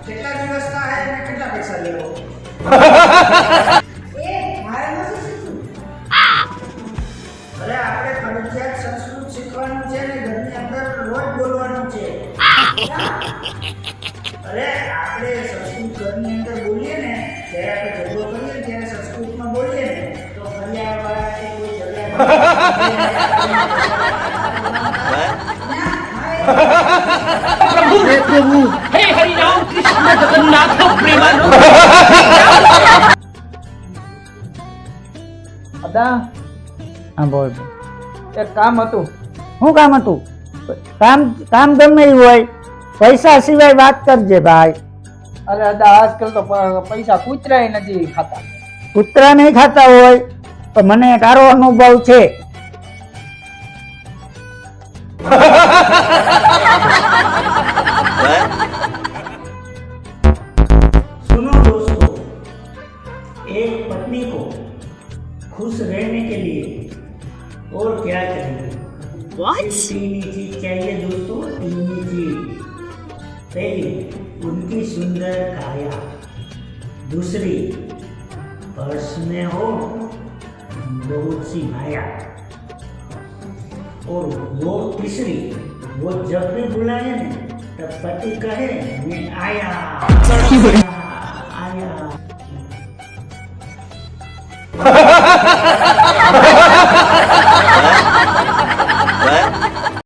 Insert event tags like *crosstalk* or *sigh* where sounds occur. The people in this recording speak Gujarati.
કેટલા દિવસ થાય અને કેટલા પૈસા લેવો એ મારે નથી શીખવું અરે આપણે ફરજિયાત સંસ્કૃત શીખવાનું છે ને ઘરની અંદર રોજ બોલવાનું છે અરે આપણે સંસ્કૃત ઘરની અંદર બોલીએ ને જ્યારે આપણે ઝઘડો કરીએ ત્યારે સંસ્કૃતમાં બોલીએ ને તો ફરિયા વાળા કે કોઈ હે પ્રભુ હે હરિરામ કૃષ્ણ જગન્નાથ પ્રેમાનંદ અદા હા બોલ એક કામ હતું. શું કામ હતું? કામ કામ ગમે એવું હોય. પૈસા સિવાય વાત કરજે ભાઈ. અરે અદા આજકાલ તો પૈસા કૂતરાય નથી ખાતા. કૂતરા નહીં ખાતા હોય તો મને કારો અનુભવ છે. *laughs* सुनो दोस्तों एक पत्नी को खुश रहने के लिए और क्या चाहिए? तीन चीज़ चाहिए दोस्तों तीन चीज़। पहली उनकी सुंदर काया। दूसरी पर्स में हो बहुत सी माया। और वो तीसरी वो जब भी बुलाए ना તો પતિ કહે મેં આયા આયા